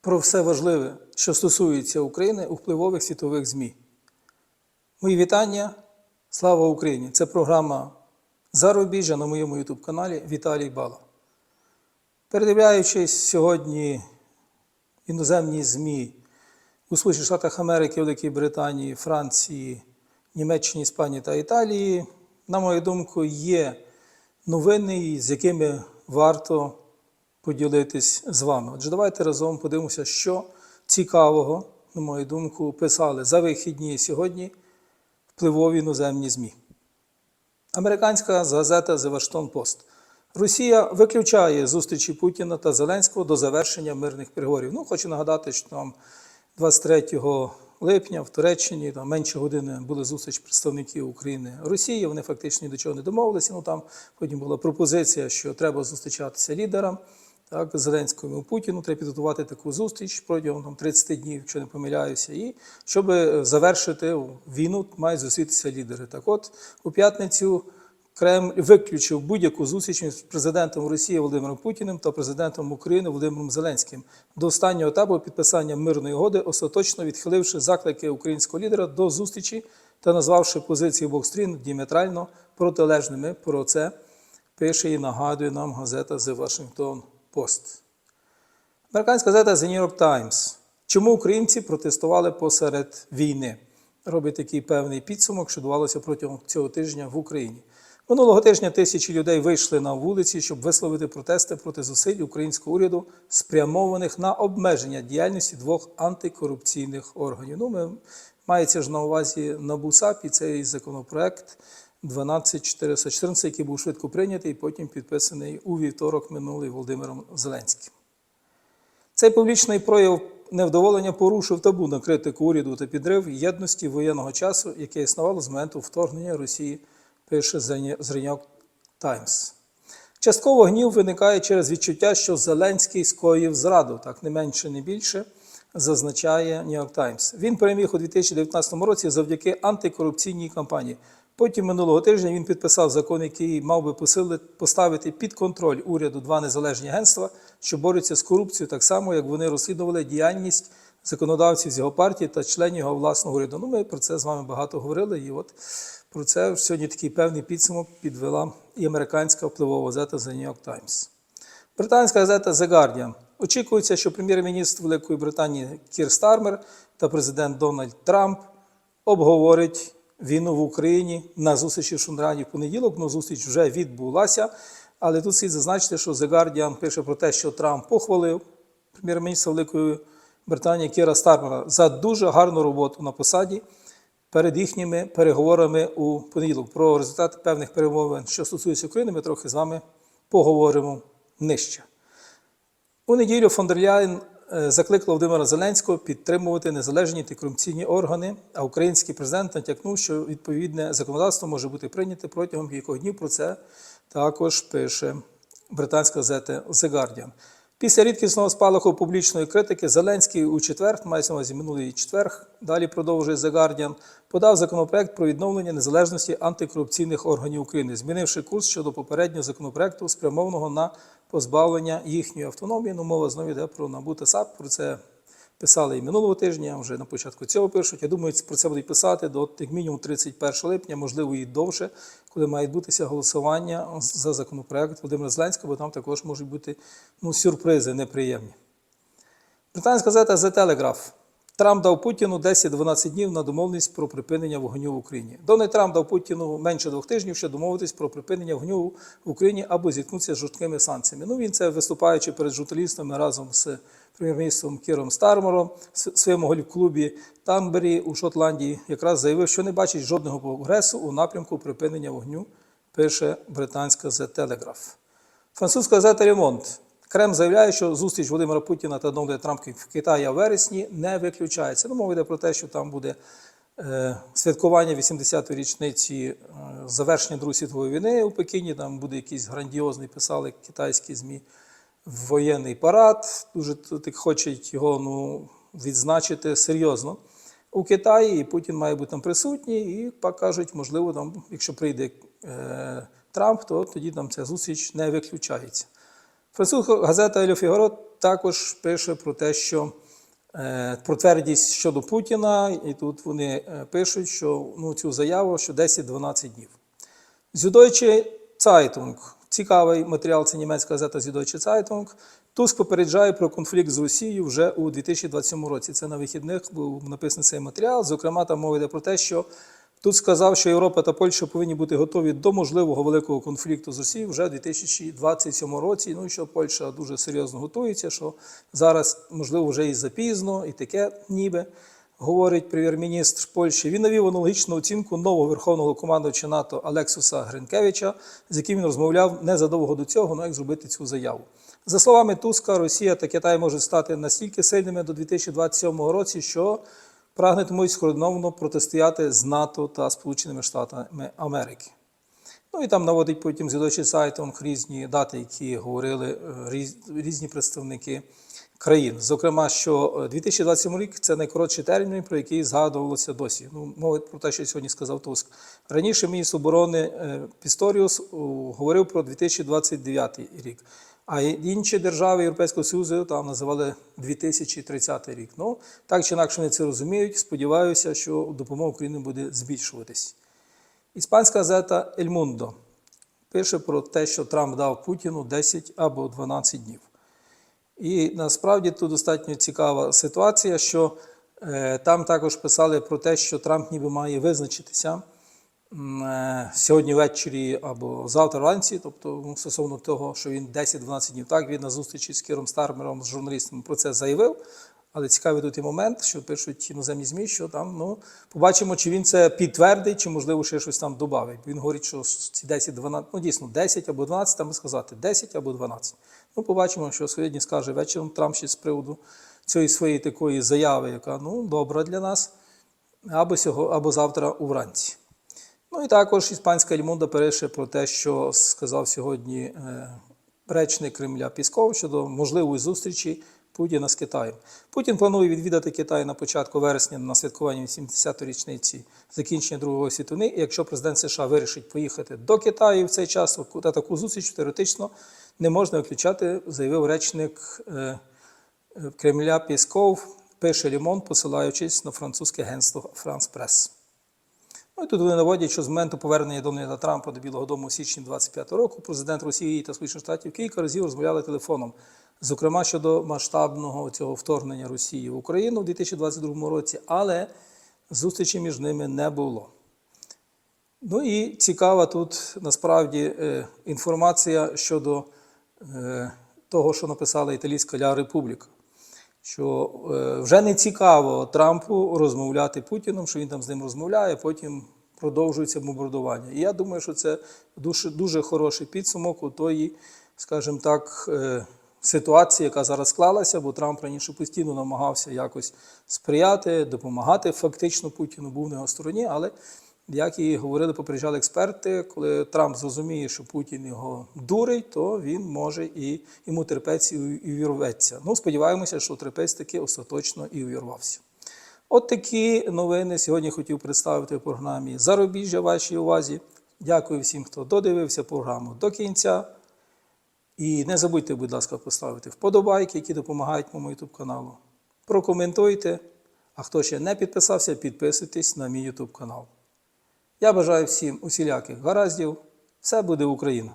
про все важливе, що стосується України у впливових світових ЗМІ. Мої вітання. Слава Україні! Це програма Зарубіжжя на моєму YouTube каналі Віталій Бала. Передивляючись сьогодні іноземні ЗМІ у Сполучених Штатах Америки, Великій Британії, Франції, Німеччині, Іспанії та Італії, на мою думку, є новини, з якими варто поділитись з вами. Отже, давайте разом подивимося, що цікавого, на мою думку, писали за вихідні сьогодні впливові іноземні ЗМІ. Американська газета The Washington Post. Росія виключає зустрічі Путіна та Зеленського до завершення мирних переговорів. Ну, хочу нагадати, що там 23 липня в Туреччині там менше години були зустріч представників України Росії. Вони фактично до чого не домовилися. Ну там потім була пропозиція, що треба зустрічатися лідерам. Так, Зеленському і Путіну треба підготувати таку зустріч протягом там, 30 днів, якщо не помиляюся, і щоб завершити війну, мають зустрітися лідери. Так от у п'ятницю Кремль виключив будь-яку зустріч між президентом Росії Володимиром Путіним та президентом України Володимиром Зеленським до останнього етапу підписання мирної угоди, остаточно відхиливши заклики українського лідера до зустрічі та назвавши позиції обох сторін діаметрально протилежними. Про це пише і нагадує нам газета The Washington Post. Американська газета The New York Times. Чому українці протестували посеред війни? Робить такий певний підсумок, що відбувалося протягом цього тижня в Україні. Минулого тижня тисячі людей вийшли на вулиці, щоб висловити протести проти зусиль українського уряду, спрямованих на обмеження діяльності двох антикорупційних органів. Ну, ми мається ж на увазі НАБУСАП і цей законопроект 12414, який був швидко прийнятий і потім підписаний у вівторок минулий Володимиром Зеленським. Цей публічний прояв невдоволення порушив табу на критику уряду та підрив єдності воєнного часу, яке існувало з моменту вторгнення Росії, пише York Times. Частково гнів виникає через відчуття, що Зеленський скоїв зраду, так не менше, не більше, зазначає York Times. Він переміг у 2019 році завдяки антикорупційній кампанії. Потім минулого тижня він підписав закон, який мав би посилити поставити під контроль уряду два незалежні агентства, що борються з корупцією, так само як вони розслідували діяльність законодавців з його партії та членів його власного уряду. Ну, ми про це з вами багато говорили. І от про це сьогодні такий певний підсумок підвела і американська впливова газета The New York Times. Британська газета The Guardian. Очікується, що прем'єр-міністр Великої Британії Кір Стармер та президент Дональд Трамп обговорять війну в Україні на зустрічі в Шунрані в понеділок. Ну, зустріч вже відбулася. Але тут слід зазначити, що The Guardian пише про те, що Трамп похвалив прем'єр-міністра Великої Британії Кіра Стармера за дуже гарну роботу на посаді перед їхніми переговорами у понеділок. Про результати певних перемовин, що стосується України, ми трохи з вами поговоримо нижче. У неділю фон е, закликав Володимира Зеленського підтримувати незалежні антикорупційні органи, а український президент натякнув, що відповідне законодавство може бути прийняте протягом кількох днів. Про це також пише британська газета The Guardian. Після рідкісного спалаху публічної критики Зеленський у четвер, мається на увазі минулий четвер, далі продовжує The Guardian, подав законопроект про відновлення незалежності антикорупційних органів України, змінивши курс щодо попереднього законопроекту, спрямованого на позбавлення їхньої автономії. Ну, мова знову йде про Набута САП. Про це писали і минулого тижня, вже на початку цього пишуть. Я думаю, про це будуть писати до як мінімум 31 липня, можливо, і довше, коли має відбутися голосування за законопроект Володимира Зеленського, бо там також можуть бути ну, сюрпризи неприємні. Британська газета The Telegraph. Трамп дав Путіну 10-12 днів на домовленість про припинення вогню в Україні. Дональд Трамп дав Путіну менше двох тижнів, щоб домовитись про припинення вогню в Україні або зіткнутися з жорсткими санкціями. Ну він це виступаючи перед журналістами разом з прем'єр-міністром Кіром Стармером в своєму гольф-клубі Танбері у Шотландії, якраз заявив, що не бачить жодного прогресу у напрямку припинення вогню. Пише британська The Telegraph. Французька газета Ремонт. Крем заявляє, що зустріч Володимира Путіна та Дональда Трампа в Китаї в вересні не виключається. Ну, мова йде про те, що там буде е, святкування 80-ї річниці е, завершення Другої світової війни у Пекіні. Там буде якийсь грандіозний, писали китайські ЗМІ, воєнний парад. Дуже так хочуть його ну, відзначити серйозно. У Китаї і Путін має бути там присутній, і кажуть, можливо, там, якщо прийде е, Трамп, то тоді там ця зустріч не виключається. Французька газета «Ель Фігаро» також пише про те, що е, про твердість щодо Путіна, і тут вони е, пишуть, що ну, цю заяву, що 10-12 днів. Süddeutsche Zeitung. Цікавий матеріал, це німецька газета Süddeutsche Zeitung. Туск попереджає про конфлікт з Росією вже у 2027 році. Це на вихідних був написаний цей матеріал. Зокрема, там мова йде про те, що тут сказав, що Європа та Польща повинні бути готові до можливого великого конфлікту з Росією вже у 2027 році. Ну що Польща дуже серйозно готується, що зараз, можливо, вже і запізно, і таке ніби говорить прем'єр-міністр Польщі. Він навів аналогічну оцінку нового верховного командувача НАТО Алексуса Гринкевича, з яким він розмовляв незадовго до цього, ну як зробити цю заяву. За словами Туска, Росія та Китай можуть стати настільки сильними до 2027 році, що прагнетимуть скоординовано протистояти з НАТО та Сполученими Штатами Америки. Ну і там наводить потім звідочий сайтом різні дати, які говорили е, різні представники країн. Зокрема, що е, 2027 рік це найкоротший термін, про який згадувалося досі. Ну, мова про те, що сьогодні сказав Туск. Раніше міністр оборони е, Пісторіус говорив про 2029 рік. А інші держави Європейського Союзу там називали 2030 рік. Ну, так чи інакше вони це розуміють. Сподіваюся, що допомога Україні буде збільшуватись. Іспанська газета «Ель Мундо» пише про те, що Трамп дав Путіну 10 або 12 днів. І насправді тут достатньо цікава ситуація, що е, там також писали про те, що Трамп ніби має визначитися е, сьогодні ввечері або завтра вранці, тобто ну, стосовно того, що він 10-12 днів. Так, він на зустрічі з Кіром Стармером, з журналістами про це заявив. Але цікавий тут і момент, що пишуть іноземні ЗМІ, що там ну, побачимо, чи він це підтвердить, чи можливо ще щось там додавить. Він говорить, що ці 10-12, ну дійсно 10 або 12, там сказати 10 або 12. Ну, побачимо, що сьогодні скаже вечором Трамп ще з приводу цієї своєї такої заяви, яка ну, добра для нас, або, сього, або завтра увранці. Ну і також іспанська Ельмунда пише про те, що сказав сьогодні е, речник Кремля Пісков щодо можливої зустрічі Путіна з Китаєм. Путін планує відвідати Китай на початку вересня на святкуванні 80-ї річниці закінчення Другої світової. І якщо президент США вирішить поїхати до Китаю в цей час, та таку зустріч теоретично не можна виключати, заявив речник е, е, Кремля Пісков, пише Лімон, посилаючись на французьке агентство Франс Прес. Ну і тут вони наводять, що з моменту повернення Дональда Трампа до Білого Дому у січні 25 року президент Росії та Сполучених Штатів кілька разів розмовляли телефоном, зокрема щодо масштабного цього вторгнення Росії в Україну у 2022 році, але зустрічі між ними не було. Ну і цікава тут насправді е, інформація щодо е, того, що написала Італійська Ля Републіка. Що е, вже не цікаво Трампу розмовляти Путіном, що він там з ним розмовляє, потім продовжується бомбардування. І я думаю, що це дуже, дуже хороший підсумок у тої, скажімо так, ситуації, яка зараз склалася, бо Трамп раніше постійно намагався якось сприяти, допомагати фактично Путіну, був на його стороні, але як і говорили, попереджали експерти, коли Трамп зрозуміє, що Путін його дурить, то він може і йому терпець і увірветься. Ну, сподіваємося, що терпець таки остаточно і увірвався. От такі новини сьогодні хотів представити в програмі Зарубіжжя вашій увазі. Дякую всім, хто додивився програму до кінця. І не забудьте, будь ласка, поставити вподобайки, які допомагають моєму YouTube каналу. Прокоментуйте. А хто ще не підписався, підписуйтесь на мій YouTube канал. Я бажаю всім усіляких гараздів. Все буде Україна!